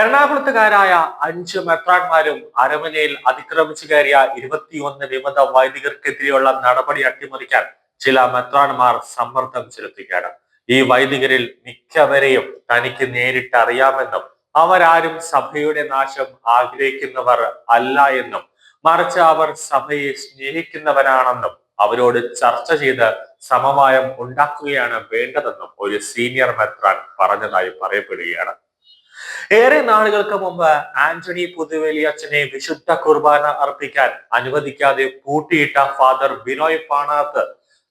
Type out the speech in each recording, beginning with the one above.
എറണാകുളത്തുകാരായ അഞ്ച് മെത്രാന്മാരും അരമനയിൽ അതിക്രമിച്ചു കയറിയ ഇരുപത്തിയൊന്ന് വിമത വൈദികർക്കെതിരെയുള്ള നടപടി അട്ടിമറിക്കാൻ ചില മെത്രാന്മാർ സമ്മർദ്ദം ചെലുത്തുകയാണ്. ഈ വൈദികരിൽ മിക്കവരെയും തനിക്ക് നേരിട്ടറിയാമെന്നും അവരാരും സഭയുടെ നാശം ആഗ്രഹിക്കുന്നവർ അല്ല എന്നും മറിച്ച് അവർ സഭയെ സ്നേഹിക്കുന്നവരാണെന്നും അവരോട് ചർച്ച ചെയ്ത് സമവായം ഉണ്ടാക്കുകയാണ് വേണ്ടതെന്നും ഒരു സീനിയർ മെത്രാൻ പറഞ്ഞതായി പറയപ്പെടുകയാണ്. ഏറെ നാളുകൾക്ക് മുമ്പ് ആന്റണി പുതുവേലി അച്ഛനെ വിശുദ്ധ കുർബാന അർപ്പിക്കാൻ അനുവദിക്കാതെ കൂട്ടിയിട്ട ഫാദർ ബിനോയ് പാണാത്ത്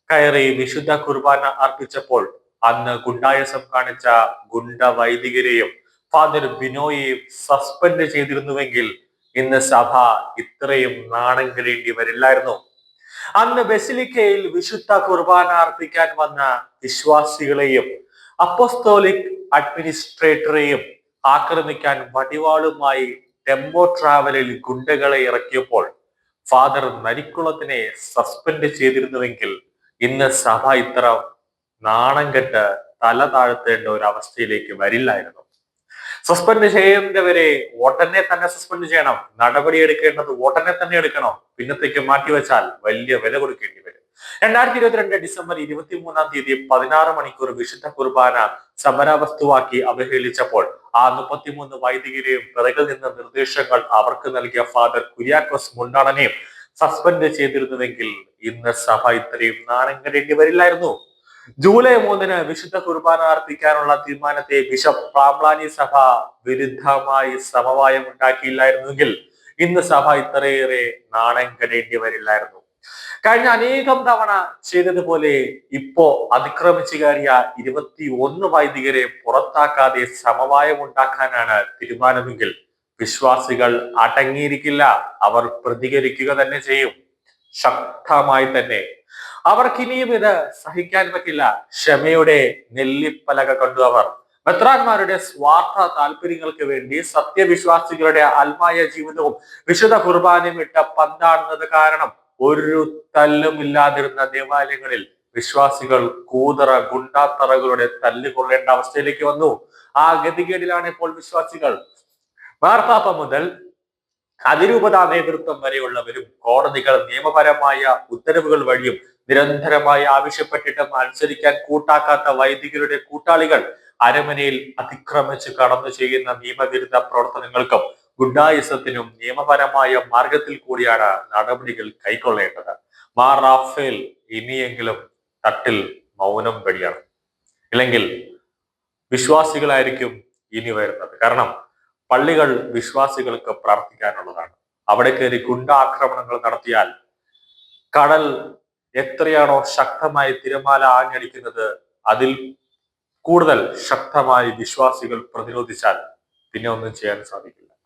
കയറി വിശുദ്ധ കുർബാന അർപ്പിച്ചപ്പോൾ അന്ന് ഗുണ്ടായസം കാണിച്ച ഗുണ്ട വൈദികരെയും ഫാദർ ബിനോയെയും സസ്പെൻഡ് ചെയ്തിരുന്നുവെങ്കിൽ ഇന്ന് സഭ ഇത്രയും നാണം കഴിയേണ്ടി വരില്ലായിരുന്നു. അന്ന് ബെസിലിക്കയിൽ വിശുദ്ധ കുർബാന അർപ്പിക്കാൻ വന്ന വിശ്വാസികളെയും അപ്പോസ്തോലിക് അഡ്മിനിസ്ട്രേറ്ററെയും ആക്രമിക്കാൻ വടിവാളുമായി ടെമ്പോ ട്രാവലിൽ ഗുണ്ടകളെ ഇറക്കിയപ്പോൾ ഫാദർ നരിക്കുളത്തിനെ സസ്പെൻഡ് ചെയ്തിരുന്നുവെങ്കിൽ ഇന്ന് സഭ ഇത്ര നാണം കെട്ട് തല താഴ്ത്തേണ്ട ഒരു അവസ്ഥയിലേക്ക് വരില്ലായിരുന്നു. സസ്പെൻഡ് ചെയ്യേണ്ടവരെ ഉടനെ തന്നെ സസ്പെൻഡ് ചെയ്യണം. നടപടി എടുക്കേണ്ടത് ഉടനെ തന്നെ എടുക്കണം. പിന്നത്തേക്ക് മാറ്റിവെച്ചാൽ വലിയ വില കൊടുക്കേണ്ടി വരും. രണ്ടായിരത്തി ഇരുപത്തിരണ്ട് ഡിസംബർ ഇരുപത്തി മൂന്നാം തീയതി പതിനാറ് മണിക്കൂർ വിശുദ്ധ കുർബാന സമരാവസ്തുവാക്കി അവഹേളിച്ചപ്പോൾ ആ മുപ്പത്തിമൂന്ന് വൈദികരെയും പിറകിൽ നിന്ന് നിർദ്ദേശങ്ങൾ അവർക്ക് നൽകിയ ഫാദർ കുര്യാക്കോസ് മുണ്ടാണനെയും സസ്പെൻഡ് ചെയ്തിരുന്നുവെങ്കിൽ ഇന്ന് സഭ ഇത്രയും നാണം കടേണ്ടി വരില്ലായിരുന്നു. ജൂലൈ മൂന്നിന് വിശുദ്ധ കുർബാന അർപ്പിക്കാനുള്ള തീരുമാനത്തെ ബിഷപ്പ് പ്രാംലാനി സഭ വിരുദ്ധമായി സമവായം ഉണ്ടാക്കിയില്ലായിരുന്നുവെങ്കിൽ ഇന്ന് സഭ ഇത്രയേറെ നാണം കടേണ്ടി വരില്ലായിരുന്നു. കഴിഞ്ഞ അനേകം തവണ ചെയ്തതുപോലെ ഇപ്പോ അതിക്രമിച്ചു കയറിയ ഇരുപത്തി ഒന്ന് വൈദികരെ പുറത്താക്കാതെ സമവായം ഉണ്ടാക്കാനാണ് തീരുമാനമെങ്കിൽ വിശ്വാസികൾ അടങ്ങിയിരിക്കില്ല. അവർ പ്രതികരിക്കുക തന്നെ ചെയ്യും. ശക്തമായി തന്നെ. അവർക്കിനിയും ഇത് സഹിക്കാൻ പറ്റില്ല. ക്ഷമയുടെ നെല്ലിപ്പലക കണ്ടു അവർ. മെത്രാന്മാരുടെ സ്വാർത്ഥ താല്പര്യങ്ങൾക്ക് വേണ്ടി സത്യവിശ്വാസികളുടെ ആത്മായ ജീവിതവും വിശുദ്ധ കുർബാനയും ഇട്ട പന്താടുന്നത് കാരണം ഒരു തല്ലും ഇല്ലാതിരുന്ന ദേവാലയങ്ങളിൽ വിശ്വാസികൾ കൂതറ ഗുണ്ടാത്തറകളുടെ തല്ലുകൊള്ളേണ്ട അവസ്ഥയിലേക്ക് വന്നു. ആ ഗതികേടിലാണ് ഇപ്പോൾ വിശ്വാസികൾ. മാർപ്പാപ്പ മുതൽ അതിരൂപത നേതൃത്വം വരെയുള്ളവരും കോടതികൾ നിയമപരമായ ഉത്തരവുകൾ വഴിയും നിരന്തരമായി ആവശ്യപ്പെട്ടിട്ടും അനുസരിക്കാൻ കൂട്ടാക്കാത്ത വൈദികരുടെ കൂട്ടാളികൾ അരമനയിൽ അതിക്രമിച്ച് കടന്നു ചെയ്യുന്ന നിയമവിരുദ്ധ പ്രവർത്തനങ്ങൾക്കും ഗുണ്ടായിസത്തിനും നിയമപരമായ മാർഗത്തിൽ കൂടിയാണ് നടപടികൾ കൈക്കൊള്ളേണ്ടത്. മാർ റാഫേൽ ഇനിയെങ്കിലും തട്ടിൽ മൗനം വെടിയണം. ഇല്ലെങ്കിൽ വിശ്വാസികളായിരിക്കും ഇനി വരുന്നത്. കാരണം പള്ളികൾ വിശ്വാസികൾക്ക് പ്രാർത്ഥിക്കാനുള്ളതാണ്. അവിടെ കയറി ഗുണ്ടാക്രമണങ്ങൾ നടത്തിയാൽ കടൽ എത്രയാണോ ശക്തമായി തിരമാല ആഞ്ഞടിക്കുന്നത് അതിൽ കൂടുതൽ ശക്തമായി വിശ്വാസികൾ പ്രതിരോധിച്ചാൽ പിന്നെ ഒന്നും ചെയ്യാൻ സാധിക്കും